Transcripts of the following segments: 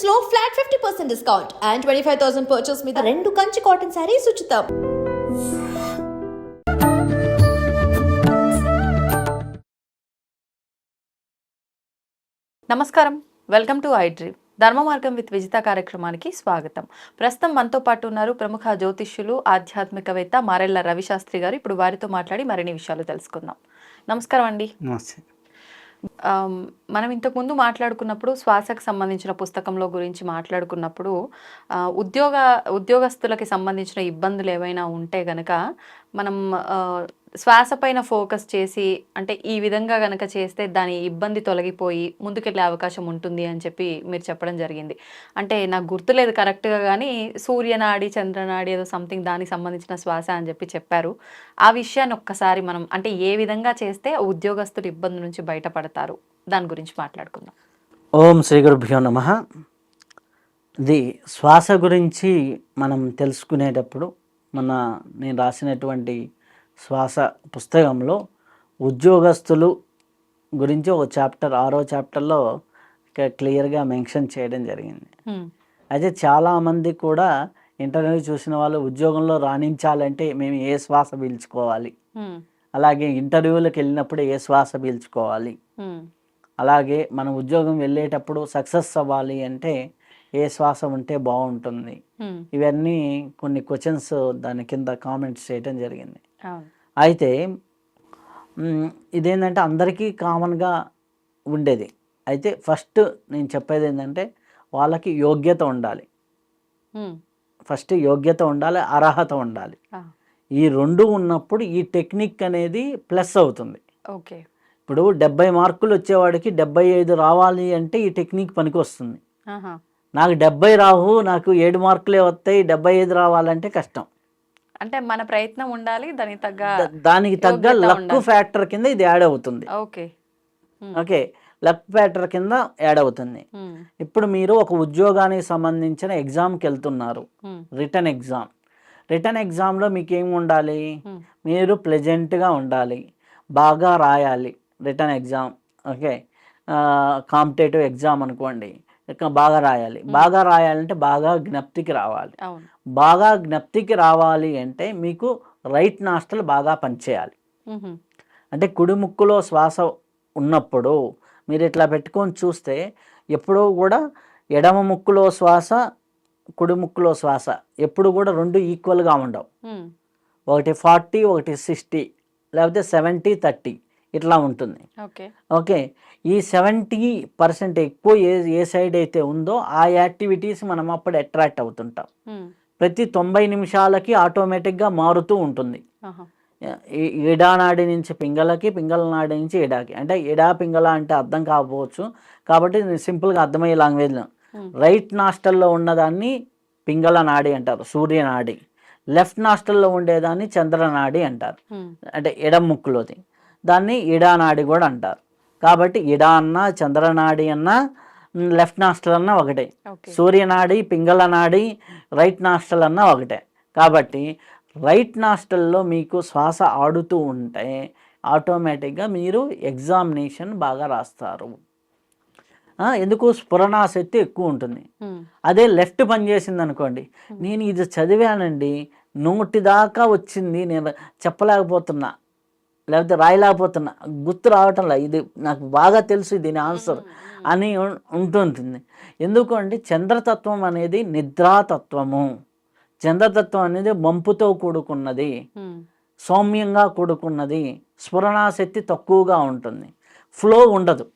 ట్రెండ్స్లో flat fifty percent discount and twenty five thousand purchase మీద రెండు Kanchi cotton saris ఉచితం. నమస్కారం. వెల్కమ్ టు ఐ డ్రీమ్ ధర్మ మార్గం విత్ విజిత కార్యక్రమానికి స్వాగతం. ప్రస్తుతం మనతో పాటు ఉన్నారు ప్రముఖ జ్యోతిష్యులు ఆధ్యాత్మికవేత్త మారెళ్ళ రవిశాస్త్రి గారు. ఇప్పుడు వారితో మాట్లాడి మరిన్ని విషయాలు తెలుసుకుందాం. నమస్కారం అండి. నమస్తే. మనం ఇంతకుముందు మాట్లాడుకున్నప్పుడు శ్వాసకు సంబంధించిన పుస్తకంలో గురించి మాట్లాడుకున్నప్పుడు ఆ, ఉద్యోగ ఉద్యోగస్తులకి సంబంధించిన ఇబ్బందులు ఏవైనా ఉంటే గనక మనం శ్వాస పైన ఫోకస్ చేసి అంటే ఈ విధంగా కనుక చేస్తే దాని ఇబ్బంది తొలగిపోయి ముందుకెళ్ళే అవకాశం ఉంటుంది అని చెప్పి మీరు చెప్పడం జరిగింది. అంటే నాకు గుర్తులేదు కరెక్ట్గా కానీ సూర్యనాడి చంద్రనాడి ఏదో సంథింగ్ దానికి సంబంధించిన శ్వాస అని చెప్పి చెప్పారు. ఆ విషయాన్ని ఒక్కసారి మనం అంటే ఏ విధంగా చేస్తే ఉద్యోగస్తులు ఇబ్బంది నుంచి బయటపడతారు? దాని గురించి మాట్లాడుకుందాం. ఓం శ్రీ గురుభ్యో నమ. ఇది శ్వాస గురించి మనం తెలుసుకునేటప్పుడు మన నేను రాసినటువంటి శ్వాస పుస్తకంలో ఉద్యోగస్తులు గురించి ఒక చాప్టర్ ఆరో చాప్టర్లో క్లియర్గా మెన్షన్ చేయడం జరిగింది. అయితే చాలామంది కూడా ఇంటర్వ్యూ చూసిన వాళ్ళు ఉద్యోగంలో రాణించాలంటే మేము ఏ శ్వాస పీల్చుకోవాలి. అలాగే ఇంటర్వ్యూలకు వెళ్ళినప్పుడు ఏ శ్వాస పీల్చుకోవాలి. అలాగే మనం ఉద్యోగం వెళ్ళేటప్పుడు సక్సెస్ అవ్వాలి అంటే ఏ శ్వాస ఉంటే బాగుంటుంది. ఇవన్నీ కొన్ని క్వశ్చన్స్ దాని కింద కామెంట్స్ చేయడం జరిగింది. అయితే ఇదేంటంటే అందరికీ కామన్గా ఉండేది. అయితే ఫస్ట్ నేను చెప్పేది ఏంటంటే వాళ్ళకి యోగ్యత ఉండాలి. ఫస్ట్ యోగ్యత ఉండాలి అర్హత ఉండాలి. ఈ రెండు ఉన్నప్పుడు ఈ టెక్నిక్ అనేది ప్లస్ అవుతుంది. ఓకే. ఇప్పుడు డెబ్బై మార్కులు వచ్చేవాడికి డెబ్బై ఐదు రావాలి అంటే ఈ టెక్నిక్ పనికి వస్తుంది. నాకు డెబ్బై రావు నాకు ఏడు మార్కులే వస్తాయి డెబ్బై ఐదు రావాలంటే కష్టం. అంటే మన ప్రయత్నం ఉండాలి దానికి తగ్గ దానికి తగ్గ లక్. ఫ్యాక్టర్ కింద ఇది యాడ్ అవుతుంది. ఓకే. ఓకే లక్ ఫ్యాక్టర్ కింద యాడ్ అవుతుంది. ఇప్పుడు మీరు ఒక ఉద్యోగానికి సంబంధించిన ఎగ్జామ్కి వెళ్తున్నారు. Return exam. రిటర్న్ ఎగ్జామ్లో మీకు ఏం ఉండాలి. మీరు ప్లెజెంట్గా ఉండాలి. బాగా రాయాలి return exam. Okay. Competitive exam అనుకోండి. ఇక బాగా రాయాలి. బాగా రాయాలంటే బాగా జ్ఞప్తికి రావాలి. బాగా జ్ఞప్తికి రావాలి అంటే మీకు రైట్ నాస్టల్ బాగా పనిచేయాలి. అంటే కుడి ముక్కులో శ్వాస ఉన్నప్పుడు మీరు ఇట్లా పెట్టుకొని చూస్తే ఎప్పుడూ కూడా ఎడమ ముక్కులో శ్వాస కుడి ముక్కులో శ్వాస ఎప్పుడు కూడా రెండు ఈక్వల్గా ఉండవు. ఒకటి ఫార్టీ ఒకటి సిక్స్టీ లేకపోతే సెవెంటీ థర్టీ ఇట్లా ఉంటుంది. ఓకే. ఓకే. ఈ సెవెంటీ పర్సెంట్ ఎక్కువ ఏ ఏ సైడ్ అయితే ఉందో ఆ యాక్టివిటీస్ మనం అప్పుడు అట్రాక్ట్ అవుతుంటాం. ప్రతి తొంభై నిమిషాలకి ఆటోమేటిక్గా మారుతూ ఉంటుంది. ఆహా. ఈ- ఈడా నాడి నుంచి పింగళకి పింగళ నాడి నుంచి ఎడాకి. అంటే ఎడా పింగళ అంటే అర్థం కాకపోవచ్చు. కాబట్టి సింపుల్గా అర్థమయ్యే లాంగ్వేజ్లో. రైట్ నాస్టల్లో ఉన్నదాన్ని పింగళ నాడి అంటారు సూర్యనాడి లెఫ్ట్ నాస్టల్లో ఉండేదాన్ని చంద్రనాడి అంటారు. అంటే ఎడం ముక్కులోది. దాన్ని ఇడా నాడి కూడా అంటారు. కాబట్టి ఇడా అన్న చంద్రనాడి అన్న లెఫ్ట్ నాస్టల్ అన్న ఒకటే. సూర్యనాడి పింగళ నాడి రైట్ నాస్టల్ అన్న ఒకటే. కాబట్టి రైట్ నాస్టల్లో మీకు శ్వాస ఆడుతూ ఉంటే ఆటోమేటిక్గా మీరు ఎగ్జామినేషన్ బాగా రాస్తారు. ఎందుకు? స్ఫురణాశక్తి ఎక్కువ ఉంటుంది. అదే లెఫ్ట్ పని చేసింది అనుకోండి. నేను ఇది చదివానండి నోటి దాకా వచ్చింది నేను చెప్పలేకపోతున్నా. లేకపోతే రాయలేకపోతున్నా. గుర్తు రావటంలా. ఇది నాకు బాగా తెలుసు దీని ఆన్సర్ అని ఉం- ఉంటుంటుంది. ఎందుకు అంటే చంద్రతత్వం అనేది నిద్రాతత్వము. చంద్రతత్వం అనేది మంపుతో కూడుకున్నది. సౌమ్యంగా కూడుకున్నది. స్ఫురణాశక్తి తక్కువగా ఉంటుంది. ఫ్లో ఉండదు.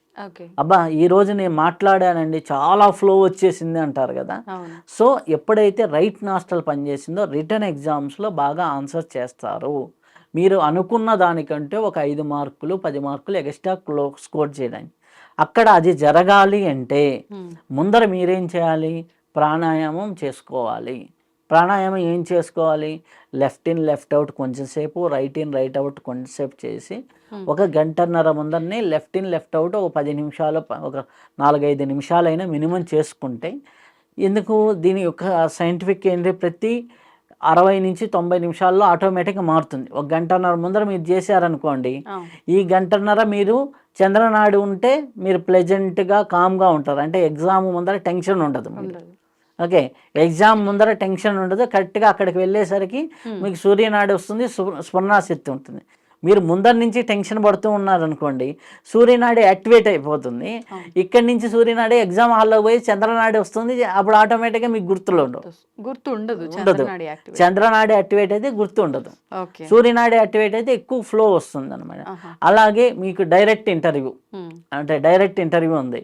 అబ్బా ఈరోజు నేను మాట్లాడానండి చాలా ఫ్లో వచ్చేసింది అంటారు కదా. సో ఎప్పుడైతే రైట్ నాస్టల్ పనిచేసిందో రిటర్న్ ఎగ్జామ్స్లో బాగా ఆన్సర్ చేస్తారు. మీరు అనుకున్న దానికంటే ఒక ఐదు మార్కులు పది మార్కులు ఎక్స్ట్రా క్లో స్కోర్ చేయడానికి అక్కడ అది జరగాలి అంటే. ముందర మీరేం చేయాలి? ప్రాణాయామం చేసుకోవాలి. ప్రాణాయామం ఏం చేసుకోవాలి? లెఫ్ట్ ఇన్ లెఫ్ట్ అవుట్ కొంచెంసేపు రైట్ ఇన్ రైట్ అవుట్ కొంచెంసేపు చేసి. ఒక గంటన్నర ముందరనే లెఫ్ట్ ఇన్ లెఫ్ట్ అవుట్ ఒక పది నిమిషాలు ఒక నాలుగైదు నిమిషాలైనా మినిమం చేసుకుంటే ఎందుకు? దీని యొక్క సైంటిఫిక్ ఏంటి? ప్రతి అరవై నుంచి తొంభై నిమిషాల్లో ఆటోమేటిక్గా మారుతుంది. ఒక గంటన్నర ముందర మీరు చేశారనుకోండి. ఈ గంటన్నర మీరు చంద్రనాడు ఉంటే మీరు ప్లెజెంట్గా కామ్గా ఉంటారు. అంటే ఎగ్జామ్ ముందర టెన్షన్ ఉండదు. ఓకే? ఎగ్జామ్ ముందర టెన్షన్ ఉండదు. కరెక్ట్గా అక్కడికి వెళ్ళేసరికి మీకు సూర్యనాడి వస్తుంది స్ఫురణాశక్తి ఉంటుంది. మీరు ముందర నుంచి టెన్షన్ పడుతూ ఉన్నారనుకోండి సూర్యనాడి యాక్టివేట్ అయిపోతుంది. ఇక్కడి నుంచి సూర్యనాడి ఎగ్జామ్ హాల్లో పోయి చంద్రనాడి వస్తుంది అప్పుడు ఆటోమేటిక్గా మీకు గుర్తులు ఉండవు గుర్తు ఉండదు. ఉండదు చంద్రనాడి యాక్టివేట్ అయితే గుర్తు ఉండదు సూర్యనాడి యాక్టివేట్ అయితే ఎక్కువ ఫ్లో వస్తుంది అనమాట. అలాగే మీకు డైరెక్ట్ ఇంటర్వ్యూ. అంటే డైరెక్ట్ ఇంటర్వ్యూ ఉంది.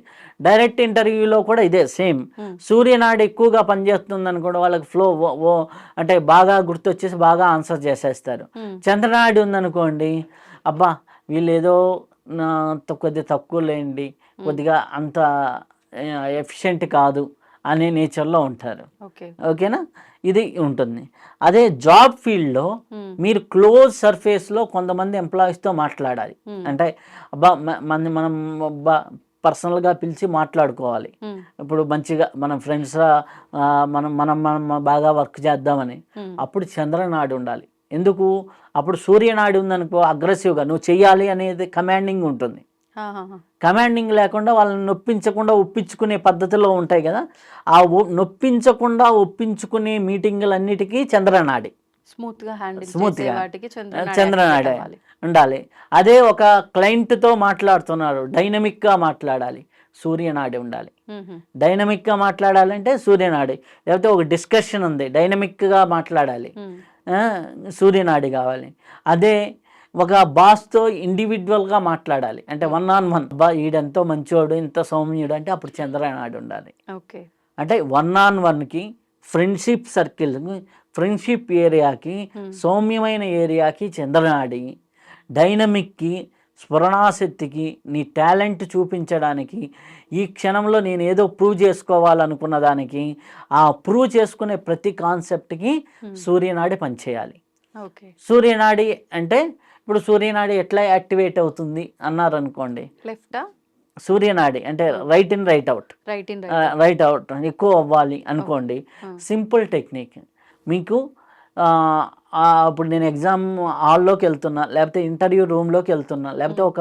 డైరెక్ట్ ఇంటర్వ్యూలో కూడా ఇదే సేమ్. సూర్యనాడి ఎక్కువగా పనిచేస్తుంది అనుకోండి వాళ్ళకి ఫ్లో ఓ అంటే బాగా గుర్తొచ్చేసి బాగా ఆన్సర్ చేసేస్తారు. చంద్రనాడి ఉందనుకోండి అబ్బా! వీళ్ళు ఏదో కొద్దిగా తక్కువ లేండి కొద్దిగా అంత ఎఫిషియెంట్ కాదు అనే నేచర్లో ఉంటారు. ఓకే. ఓకేనా? ఇది ఉంటుంది. అదే జాబ్ ఫీల్డ్లో. మీరు క్లోజ్ సర్ఫేస్లో కొంతమంది ఎంప్లాయీస్తో మాట్లాడాలి. అంటే అబ్బా! మన మనం పర్సనల్గా పిలిచి మాట్లాడుకోవాలి. ఇప్పుడు మంచిగా మనం ఫ్రెండ్స్ మనం మనం మనం బాగా వర్క్ చేద్దామని. అప్పుడు చంద్రనాడు ఉండాలి. ఎందుకు? అప్పుడు సూర్యనాడు ఉందనుకో అగ్రెసివ్గా నువ్వు చెయ్యాలి అనేది కమాండింగ్ ఉంటుంది. కమాండింగ్ లేకుండా వాళ్ళని నొప్పించకుండా ఒప్పించుకునే పద్ధతిలో ఉంటాయి కదా. ఆ నొప్పించకుండా ఒప్పించుకునే మీటింగులన్నిటికీ చంద్రనాడి స్మూత్గా హ్యాండిల్ Smooth చేసే గా. వాటికి చంద్రనాడి. ఉండాలి. అదే ఒక క్లయింట్తో మాట్లాడుతున్నారు. డైనమిక్గా మాట్లాడాలి. సూర్యనాడి ఉండాలి. డైనమిక్గా మాట్లాడాలంటే సూర్యనాడి లేకపోతే ఒక డిస్కషన్ ఉంది. డైనమిక్గా మాట్లాడాలి. సూర్యనాడి కావాలి. అదే ఒక బాస్తో ఇండివిజువల్గా మాట్లాడాలి. అంటే వన్ ఆన్ వన్. బా ఈడెంతో మంచివాడు ఇంత సౌమ్యుడు అంటే అప్పుడు చంద్రనాడు ఉండాలి. ఓకే. అంటే వన్ ఆన్ వన్కి ఫ్రెండ్షిప్ సర్కిల్ ఫ్రెండ్షిప్ ఏరియాకి సౌమ్యమైన ఏరియాకి చంద్రనాడి డైనమిక్కి స్ఫురణాశక్తికి నీ టాలెంట్ చూపించడానికి ఈ క్షణంలో నేను ఏదో ప్రూవ్ చేసుకోవాలనుకున్న దానికి ఆ ప్రూవ్ చేసుకునే ప్రతి కాన్సెప్ట్కి సూర్యనాడి పనిచేయాలి. ఓకే. సూర్యనాడి అంటే ఇప్పుడు సూర్యనాడి ఎట్లా యాక్టివేట్ అవుతుంది అన్నారనుకోండి. లెఫ్టా? సూర్యనాడి అంటే right in right out. Right in right out ఎక్కువ అవ్వాలి అనుకోండి. Simple technique. మీకు ఇప్పుడు నేను ఎగ్జామ్ హాల్లోకి వెళ్తున్నా లేకపోతే ఇంటర్వ్యూ రూమ్లోకి వెళ్తున్నా లేకపోతే ఒక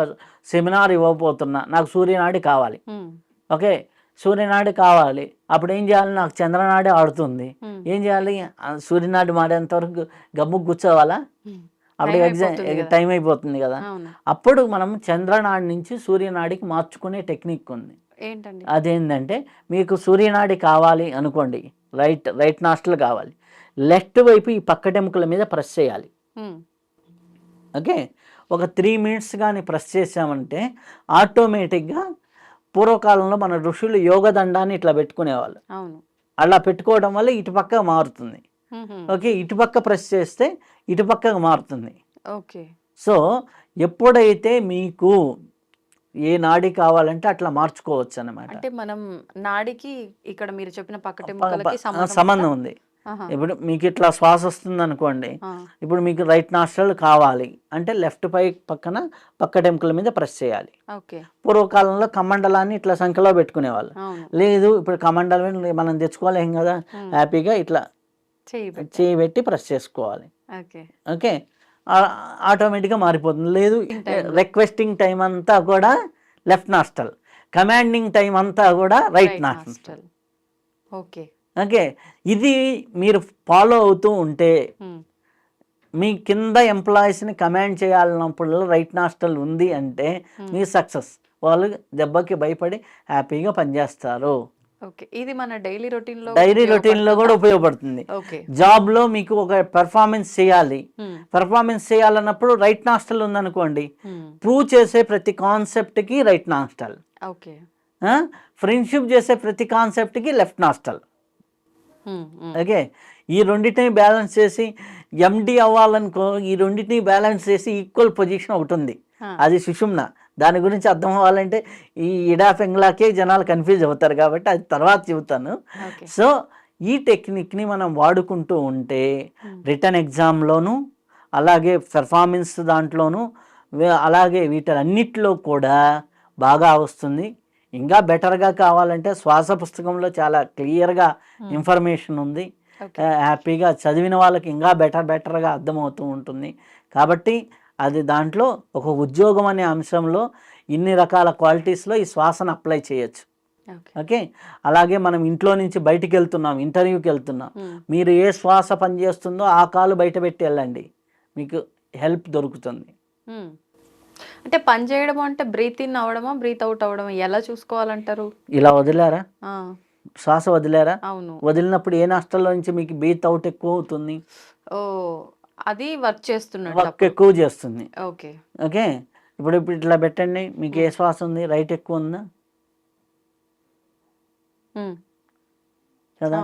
సెమినార్ ఇవ్వబోతున్నా నాకు సూర్యనాడి కావాలి. ఓకే? సూర్యనాడి కావాలి. అప్పుడు ఏం చేయాలి? నాకు చంద్రనాడి ఆడుతుంది. ఏం చేయాలి? సూర్యనాడి మాడేంత వరకు గమ్ముకు కూర్చోవాలా? అప్పుడు ఎగ్జామ్. టైం అయిపోతుంది కదా. అప్పుడు మనం చంద్రనాడి నుంచి సూర్యనాడికి మార్చుకునే టెక్నిక్ ఉంది. అదేంటంటే మీకు సూర్యనాడి కావాలి అనుకోండి రైట్ రైట్ నాస్టల్ కావాలి. లెఫ్ట్ వైపు ఈ పక్కటెముకల మీద ప్రెస్ చేయాలి. ఓకే? ఒక త్రీ మినిట్స్ కానీ ప్రెస్ చేసామంటే ఆటోమేటిక్గా పూర్వకాలంలో మన ఋషులు యోగ దండాన్ని ఇట్లా పెట్టుకునేవాళ్ళు. అలా పెట్టుకోవడం వల్ల ఇటుపక్క మారుతుంది. ఓకే? ఇటుపక్క ప్రెస్ చేస్తే ఇటుపక్కకు మారుతుంది. ఓకే. సో ఎప్పుడైతే మీకు ఏ నాడి కావాలంటే అట్లా మార్చుకోవచ్చు అన్నమాట అంటే మనం నాడికి ఇక్కడ మీరు చెప్పిన పక్కటెముకలకి సంబంధం ఉంది. ఇప్పుడు మీకు ఇట్లా శ్వాస వస్తుంది అనుకోండి. ఇప్పుడు మీకు రైట్ నాస్ట్రల్ కావాలి అంటే లెఫ్ట్ పై పక్కన పక్కటెముకల మీద ప్రెస్ చేయాలి. ఓకే. పూర్వకాలంలో కమండలాన్ని ఇట్లా సంఖ్యలో పెట్టుకునేవాళ్ళు. లేదు ఇప్పుడు కమండలం మనం తెచ్చుకోలేం కదా. హ్యాపీగా ఇట్లా చేయి పెట్టి. ప్రెస్ చేసుకోవాలి. ఓకే. ఓకే? ఆటోమేటిక్గా మారిపోతుంది. లేదు రిక్వెస్టింగ్ టైం అంతా కూడా లెఫ్ట్ నాస్టల్ కమాండింగ్ టైం అంతా కూడా రైట్ నాస్టల్ ఓకే. ఓకే. ఇది మీరు ఫాలో అవుతూ ఉంటే. మీ కింద ఎంప్లాయీస్ని కమాండ్ చేయాలన్నప్పుడు రైట్ నాస్టల్ ఉంది అంటే మీ సక్సెస్. వాళ్ళు దెబ్బకి భయపడి హ్యాపీగా పనిచేస్తారు. ఓకే. ఇది మన డైలీ రొటీన్లో డైరీ రొటీన్లో కూడా ఉపయోగపడుతుంది. ఓకే. జాబ్లో మీకు ఒక పెర్ఫార్మెన్స్ చేయాలి. పెర్ఫార్మెన్స్ చేయాలన్నప్పుడు రైట్ నాస్టల్ ఉందనుకోండి. ప్రూవ్ చేసే ప్రతి కాన్సెప్ట్కి రైట్ నాస్టల్. ఓకే. ఫ్రెండ్షిప్ చేసే ప్రతి కాన్సెప్ట్కి లెఫ్ట్ నాస్టల్. ఓకే. ఈ రెండింటిని బ్యాలెన్స్ చేసి ఎండి అవ్వాలనుకో ఈ రెండింటిని బ్యాలెన్స్ చేసి ఈక్వల్ పొజిషన్ ఒకటి ఉంది. అది సుషుమ్న. దాని గురించి అర్థం అవ్వాలంటే ఈ ఇడా పెంగ్లాకే జనాలు కన్ఫ్యూజ్ అవుతారు కాబట్టి అది తర్వాత చెబుతాను. సో ఈ టెక్నిక్ని మనం వాడుకుంటూ ఉంటే రిటర్న్ ఎగ్జామ్లోను అలాగే పెర్ఫార్మెన్స్ దాంట్లోనూ అలాగే వీటన్నిటిలో కూడా బాగా వస్తుంది. ఇంకా బెటర్గా కావాలంటే శ్వాస పుస్తకంలో చాలా క్లియర్గా ఇన్ఫర్మేషన్ ఉంది. హ్యాపీగా చదివిన వాళ్ళకి ఇంకా బెటర్ బెటర్గా అర్థమవుతూ ఉంటుంది. కాబట్టి అది దాంట్లో ఒక ఉద్యోగం అనే అంశంలో ఇన్ని రకాల క్వాలిటీస్లో ఈ శ్వాసను అప్లై చేయొచ్చు. ఓకే. అలాగే మనం ఇంట్లో నుంచి బయటికి వెళ్తున్నాం ఇంటర్వ్యూకి వెళ్తున్నాం. మీరు ఏ శ్వాస పనిచేస్తుందో ఆ కాలు బయట పెట్టి వెళ్ళండి. మీకు హెల్ప్ దొరుకుతుంది. అంటే పని చేయడం అంటే బ్రీత్ ఇన్ అవ్వడమా బ్రీత్ అవుట్ అవ్వడమా ఎలా చూసుకోవాలంటారు? ఇలా వదిలేరా? శ్వాస వదిలేరా? అవును. వదిలినప్పుడు ఏ నష్టంలో నుంచి మీకు బీత్ అవుట్ ఎక్కువ అవుతుంది? ఓ అది వర్క్ చేస్తున్నట్టు వర్క్ ఎక్కువ చేస్తుంది. ఓకే. ఓకే? ఇప్పుడు ఇప్పుడు ఇట్లా పెట్టండి. మీకు ఏ శ్వాస ఉంది? రైట్ ఎక్కువ ఉందా. కదా?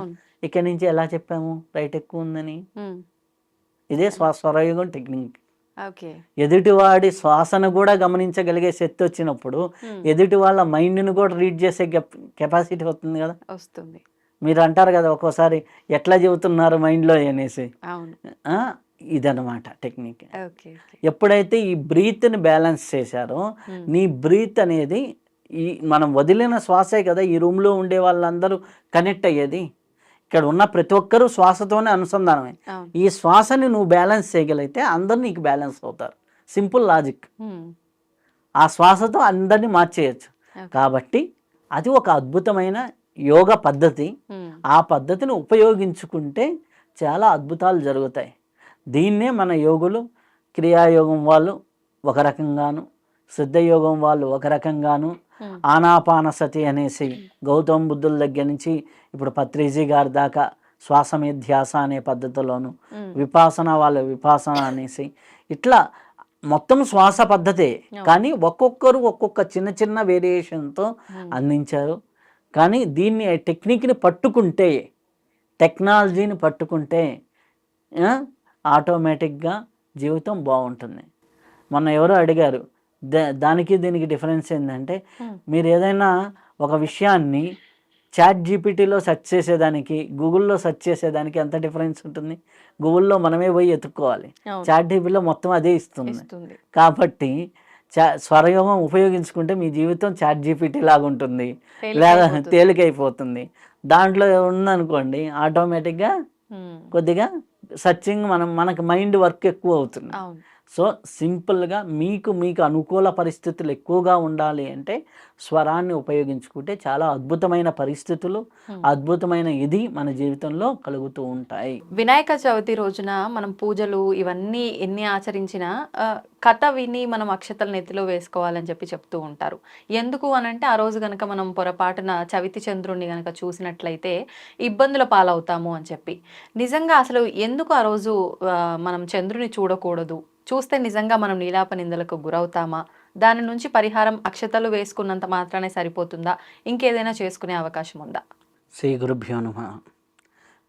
ఇక్కడ నుంచి ఎలా చెప్పాము? రైట్ ఎక్కువ ఉందని. ఇదే శ్వాస స్వరయోగం టెక్నిక్ ఎదుటివాడి శ్వాసను కూడా గమనించగలిగే శక్తి వచ్చినప్పుడు. ఎదుటి వాళ్ళ మైండ్ని కూడా రీడ్ చేసే కెపాసిటీ అవుతుంది కదా. వస్తుంది. మీరు అంటారు కదా ఒక్కోసారి ఎట్లా చెబుతున్నారు మైండ్లో అనేసి. ఇదన్నమాట టెక్నిక్. ఎప్పుడైతే ఈ బ్రీత్ని బ్యాలెన్స్ చేశారో. నీ బ్రీత్ అనేది ఈ మనం వదిలిన శ్వాసే కదా ఈ రూమ్లో ఉండే వాళ్ళందరూ కనెక్ట్ అయ్యేది? ఇక్కడ ఉన్న ప్రతి ఒక్కరూ శ్వాసతోనే అనుసంధానమే. ఈ శ్వాసని నువ్వు బ్యాలెన్స్ చేయగలిగితే అందరు నీకు బ్యాలెన్స్ అవుతారు. Simple logic. ఆ శ్వాసతో అందరినీ మార్చేయచ్చు. కాబట్టి అది ఒక అద్భుతమైన యోగ పద్ధతి. ఆ పద్ధతిని ఉపయోగించుకుంటే చాలా అద్భుతాలు జరుగుతాయి. దీన్నే మన యోగులు క్రియాయోగం వాళ్ళు ఒక రకంగాను సిద్ధయోగం వాళ్ళు ఒక రకంగాను మ్మ్. ఆనాపానసతి అనేసి గౌతమ బుద్ధుల దగ్గర నుంచి ఇప్పుడు పత్రిజీ గారి దాకా శ్వాస మీద ధ్యాస అనే పద్ధతిలోను. విపాసన వాళ్ళ విపాసన అనేసి ఇట్లా మొత్తం శ్వాస పద్ధతే కానీ ఒక్కొక్కరు ఒక్కొక్క చిన్న చిన్న వేరియేషన్తో. అందించారు కానీ దీన్ని టెక్నిక్ని పట్టుకుంటే టెక్నాలజీని పట్టుకుంటే ఆటోమేటిక్గా జీవితం బాగుంటుంది మొన్న ఎవరో అడిగారు దానికి దీనికి డిఫరెన్స్ ఏంటంటే మ్మ్. మీరు ఏదైనా ఒక విషయాన్ని చాట్ జీపీటీలో సెర్చ్ చేసేదానికి గూగుల్లో సెర్చ్ చేసేదానికి ఎంత డిఫరెన్స్ ఉంటుంది గూగుల్లో మనమే పోయి ఎత్తుక్కోవాలి. చాట్ జీపీలో మొత్తం అదే ఇస్తుంది కాబట్టి చా స్వరయోగం ఉపయోగించుకుంటే మీ జీవితం చాట్ జీపీటీ లాగా ఉంటుంది లేదా తేలికైపోతుంది. దాంట్లో ఉందనుకోండి ఆటోమేటిక్గా మ్మ్. కొద్దిగా సర్చింగ్ మనం మనకు మైండ్ వర్క్ ఎక్కువ అవుతుంది సో సింపుల్గా మీకు మీకు అనుకూల పరిస్థితులు ఎక్కువగా ఉండాలి అంటే స్వరాన్ని ఉపయోగించుకుంటే చాలా అద్భుతమైన పరిస్థితులు. అద్భుతమైన ఇది మన జీవితంలో కలుగుతూ ఉంటాయి. వినాయక చవితి రోజున మనం పూజలు ఇవన్నీ ఎన్ని ఆచరించినా కథ విని మనం అక్షతల నెత్తిలో వేసుకోవాలని చెప్పి చెప్తూ ఉంటారు. ఎందుకు అనంటే ఆ రోజు గనక మనం పొరపాటున చవితి చంద్రుణ్ణి గనక చూసినట్లయితే ఇబ్బందుల పాలవుతాము అని చెప్పి. నిజంగా అసలు ఎందుకు ఆ రోజు మనం చంద్రుని చూడకూడదు? చూస్తే నిజంగా మనం నీలాప నిందలకు గురవుతామా? దాని నుంచి పరిహారం అక్షతలు వేసుకున్నంత మాత్రానే సరిపోతుందా? ఇంకేదైనా చేసుకునే అవకాశం ఉందా? శ్రీ గురుభ్యో నమ.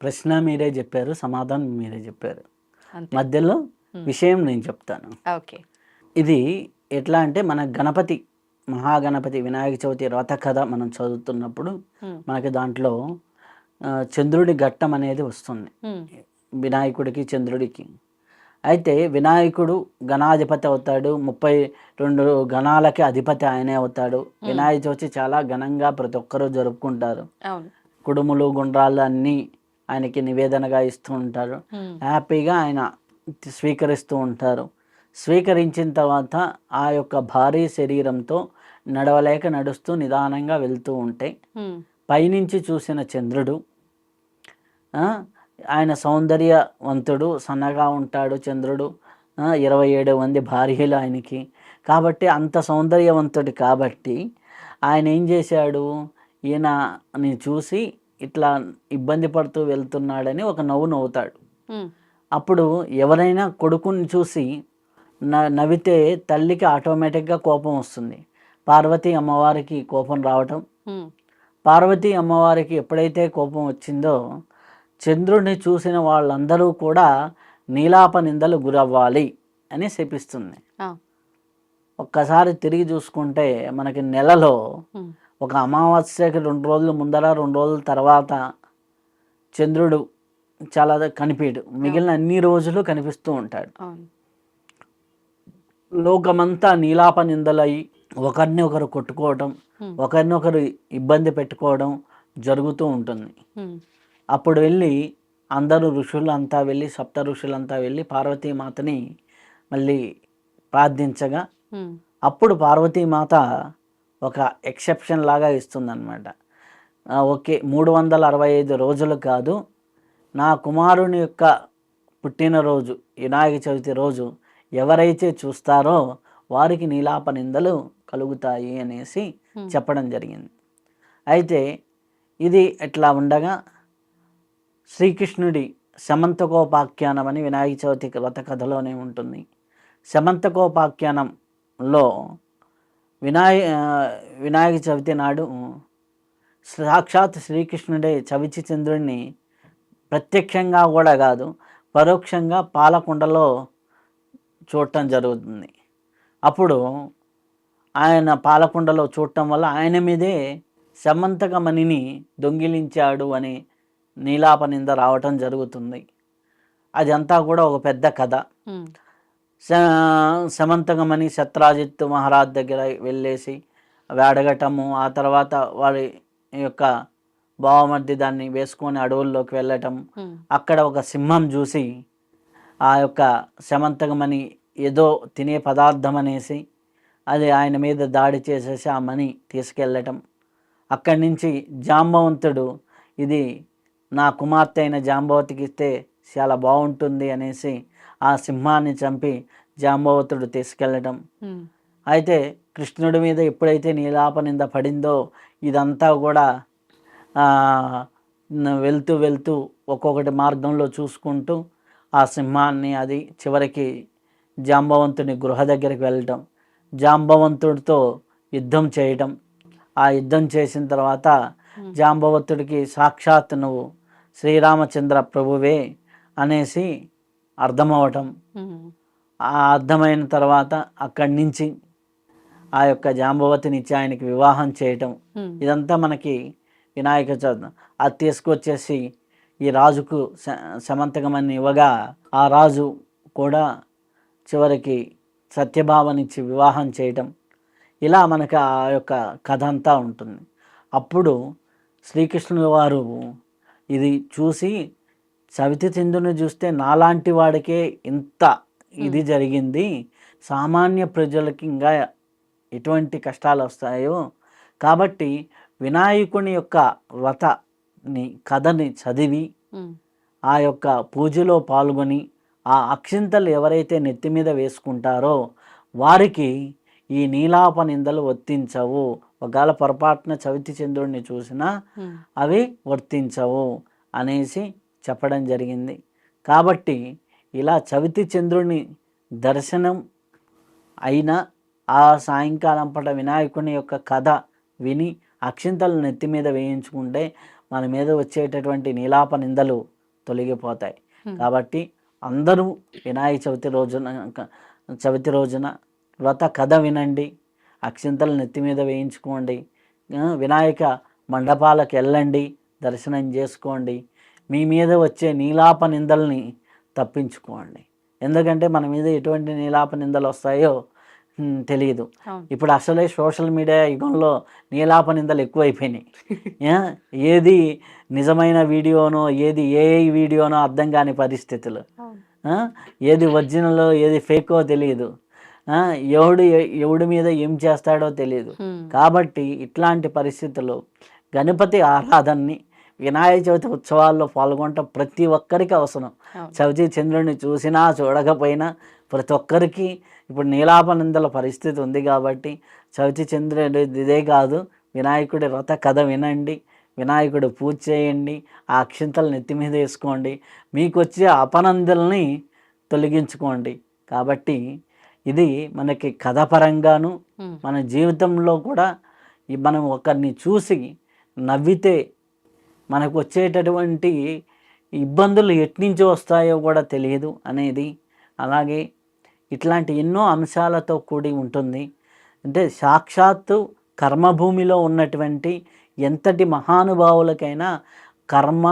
ప్రశ్న మీరే చెప్పారు సమాధానం మీరే చెప్పారు. మధ్యలో విషయం నేను చెప్తాను. ఓకే. ఇది ఎట్లా అంటే మన గణపతి మహాగణపతి వినాయక చవితి రథ కథ మనం చదువుతున్నప్పుడు. మనకి దాంట్లో చంద్రుడి ఘట్టం అనేది వస్తుంది. వినాయకుడికి చంద్రుడికి. అయితే వినాయకుడు గణాధిపతి అవుతాడు. ముప్పై రెండు గణాలకి అధిపతి ఆయనే అవుతాడు. వినాయక చవితి చాలా ఘనంగా ప్రతి ఒక్కరూ జరుపుకుంటారు. కుడుములు గుండ్రాలు అన్నీ ఆయనకి నివేదనగా ఇస్తూ ఉంటారు. హ్యాపీగా ఆయన స్వీకరిస్తూ ఉంటారు. స్వీకరించిన తర్వాత ఆ యొక్క భారీ శరీరంతో నడవలేక నడుస్తూ నిదానంగా వెళ్తూ ఉంటే పైనుంచి చూసిన చంద్రుడు ఆయన సౌందర్యవంతుడు సన్నగా ఉంటాడు చంద్రుడు. ఇరవై ఏడు మంది భార్యలు ఆయనకి. కాబట్టి అంత సౌందర్యవంతుడు కాబట్టి ఆయన ఏం చేశాడు? ఈయనని చూసి ఇట్లా ఇబ్బంది పడుతూ వెళ్తున్నాడని ఒక నవ్వు నవ్వుతాడు. అప్పుడు ఎవరైనా కొడుకుని చూసి న నవ్వితే తల్లికి ఆటోమేటిక్గా కోపం వస్తుంది. పార్వతీ అమ్మవారికి కోపం రావటం. పార్వతీ అమ్మవారికి ఎప్పుడైతే కోపం వచ్చిందో చంద్రుడిని చూసిన వాళ్ళందరూ కూడా నీలాప నిందలు గురవ్వాలి అని శపిస్తుంది. ఒక్కసారి తిరిగి చూసుకుంటే మనకి నెలలో ఒక అమావాస్యకి రెండు రోజులు ముందర రెండు రోజుల తర్వాత చంద్రుడు చాలా కనిపించడు మిగిలిన అన్ని రోజులు కనిపిస్తూ ఉంటాడు. లోకమంతా నీలాప నిందలై ఒకరిని ఒకరు కొట్టుకోవడం. ఒకరినొకరు ఇబ్బంది పెట్టుకోవడం జరుగుతూ ఉంటుంది. అప్పుడు వెళ్ళి అందరూ ఋషులంతా వెళ్ళి సప్త ఋషులంతా వెళ్ళి పార్వతీమాతని మళ్ళీ ప్రార్థించగా అప్పుడు పార్వతీమాత ఒక ఎక్సెప్షన్ లాగా ఇస్తుందన్నమాట. ఓకే మూడు వందల అరవై ఐదు రోజులు కాదు నా కుమారుని యొక్క పుట్టినరోజు వినాయక చవితి రోజు ఎవరైతే చూస్తారో వారికి నీలాప నిందలు కలుగుతాయి అనేసి. చెప్పడం జరిగింది. అయితే ఇది ఎట్లా ఉండగా శ్రీకృష్ణుడి శమంతకోపాఖ్యానం అని వినాయక చవితి వ్రత కథలోనే ఉంటుంది. శమంతకోపాఖ్యానంలో వినాయ వినాయక చవితి నాడు సాక్షాత్ శ్రీకృష్ణుడే చవిచి చంద్రుడిని ప్రత్యక్షంగా కూడా కాదు పరోక్షంగా పాలకుండలో చూడటం జరుగుతుంది. అప్పుడు ఆయన పాలకుండలో చూడటం వల్ల ఆయన మీదే సమంతకమణిని దొంగిలించాడు అని నీలాప నింద రావటం జరుగుతుంది. అదంతా కూడా ఒక పెద్ద కథ. ఉమ్, స- సమంతకమణి సత్రాజిత్ మహారాజ్ దగ్గర వెళ్ళేసి అవి అడగటము ఆ తర్వాత వారి యొక్క బావమర్ది దాన్ని వేసుకొని అడవుల్లోకి వెళ్ళటం. అక్కడ ఒక సింహం చూసి ఆ యొక్క సమంతకమణి ఏదో తినే పదార్థం అనేసి అది ఆయన మీద దాడి చేసేసి ఆ మణి తీసుకెళ్ళటం. అక్కడి నుంచి జాంబవంతుడు ఇది నా కుమార్తె అయిన జాంబవతికి ఇస్తే చాలా బాగుంటుంది అనేసి ఆ సింహాన్ని చంపి జాంబవతుడు తీసుకెళ్ళటం. ఉమ్, అయితే కృష్ణుడి మీద ఎప్పుడైతే నీలాప నింద పడిందో ఇదంతా కూడా వెళ్తూ వెళ్తూ ఒక్కొక్కటి మార్గంలో చూసుకుంటూ ఆ సింహాన్ని అది చివరికి జాంబవంతుని గృహ దగ్గరికి వెళ్ళటం. జాంబవంతుడితో యుద్ధం చేయటం. ఆ యుద్ధం చేసిన తర్వాత జాంబవంతుడికి సాక్షాత్ నువ్వు శ్రీరామచంద్ర ప్రభువే అనేసి అర్థమవటం. ఆ అర్థమైన తర్వాత అక్కడి నుంచి ఆ యొక్క జాంబవతిని ఇచ్చి ఆయనకి వివాహం చేయటం. ఇదంతా మనకి వినాయక చవితి. అది తీసుకొచ్చేసి ఈ రాజుకు సమంతకమని ఇవ్వగా ఆ రాజు కూడా చివరికి సత్యభావనిచ్చి వివాహం చేయటం. ఇలా మనకు ఆ యొక్క కథ అంతా ఉంటుంది. అప్పుడు శ్రీకృష్ణుల వారు ఇది చూసి సవితి చంద్రుని చూస్తే నాలాంటి వాడికే ఇంత ఇది జరిగింది. సామాన్య ప్రజలకి ఇంకా ఎటువంటి కష్టాలు వస్తాయో. కాబట్టి వినాయకుని యొక్క వ్రతని కథని చదివి ఆ యొక్క పూజలో పాల్గొని ఆ అక్షింతలు ఎవరైతే నెత్తి మీద వేసుకుంటారో వారికి ఈ నీలాప నిందలు వర్తించవు. ఒకవేళ పొరపాటున చవితి చంద్రుడిని చూసినా అవి వర్తించవు అనేసి చెప్పడం జరిగింది. కాబట్టి ఇలా చవితి చంద్రుని దర్శనం అయిన ఆ సాయంకాలం పూట వినాయకుని యొక్క కథ విని అక్షింతలు నెత్తి మీద వేయించుకుంటే మన మీద వచ్చేటటువంటి నీలాప నిందలు తొలగిపోతాయి. కాబట్టి అందరూ వినాయక చవితి రోజున చవితి రోజున వ్రత కథ వినండి. అక్షింతలు నెత్తి మీద వేయించుకోండి. వినాయక మండపాలకు వెళ్ళండి దర్శనం చేసుకోండి. మీ మీద వచ్చే నీలాప నిందల్ని తప్పించుకోండి. ఎందుకంటే మన మీద ఎటువంటి నీలాప నిందలు వస్తాయో తెలియదు ఇప్పుడు అసలే సోషల్ మీడియా యుగంలో నీలాప నిందలు ఎక్కువైపోయినాయి. ఏది నిజమైన వీడియోనో ఏది ఏఐ వీడియోనో అర్థం కాని పరిస్థితులు. ఏది ఒరిజినల్ ఏది ఫేకో తెలియదు ఎవడు ఎవడి మీద ఏం చేస్తాడో తెలియదు కాబట్టి ఇట్లాంటి పరిస్థితుల్లో గణపతి ఆరాధనని వినాయక చవితి ఉత్సవాల్లో పాల్గొనటం ప్రతి ఒక్కరికి అవసరం. చవితి చంద్రుడిని చూసినా చూడకపోయినా ప్రతి ఒక్కరికి ఇప్పుడు నీలాపనందల పరిస్థితి ఉంది కాబట్టి చవితి చంద్రుడు ఇదే కాదు వినాయకుడి వ్రత కథ వినండి వినాయకుడు పూజ చేయండి ఆ అక్షింతలు నెత్తి మీద వేసుకోండి మీకు వచ్చే అపనందల్ని తొలగించుకోండి. కాబట్టి ఇది మనకి కథ పరంగాను ఉమ్, మన జీవితంలో కూడా మనం ఒకరిని చూసి నవ్వితే మనకు వచ్చేటటువంటి ఇబ్బందులు ఎట్నుంచి వస్తాయో కూడా తెలియదు అనేది. అలాగే ఇట్లాంటి ఎన్నో అంశాలతో కూడి ఉంటుంది. అంటే సాక్షాత్తు కర్మభూమిలో ఉన్నటువంటి ఎంతటి మహానుభావులకైనా కర్మ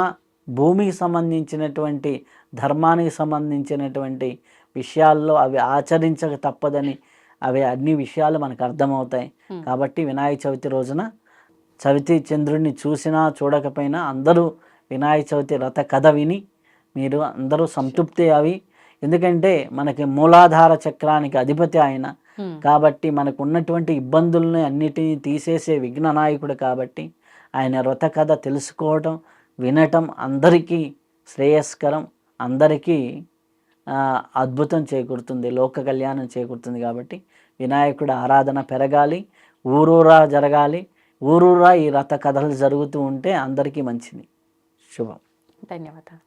భూమికి సంబంధించినటువంటి ధర్మానికి సంబంధించినటువంటి విషయాల్లో అవి ఆచరించక తప్పదని అవి అన్ని విషయాలు మనకు అర్థమవుతాయి. కాబట్టి వినాయక చవితి రోజున చవితి చంద్రుడిని చూసినా చూడకపోయినా అందరూ వినాయక చవితి రథ కథ విని మీరు అందరూ సంతృప్తి అవి. ఎందుకంటే మనకి మూలాధార చక్రానికి అధిపతి ఆయన. కాబట్టి మనకు ఉన్నటువంటి ఇబ్బందుల్ని అన్నిటినీ తీసేసే విఘ్న నాయకుడు కాబట్టి ఆయన వ్రత కథ తెలుసుకోవటం వినటం అందరికీ శ్రేయస్కరం అందరికీ అద్భుతం చేకూరుతుంది లోక కళ్యాణం చేకూరుతుంది కాబట్టి వినాయకుడు ఆరాధన పెరగాలి ఊరూరా జరగాలి ఊరూరా ఈ రథ కథలు జరుగుతూ ఉంటే అందరికీ మంచిది. శుభం. ధన్యవాదాలు.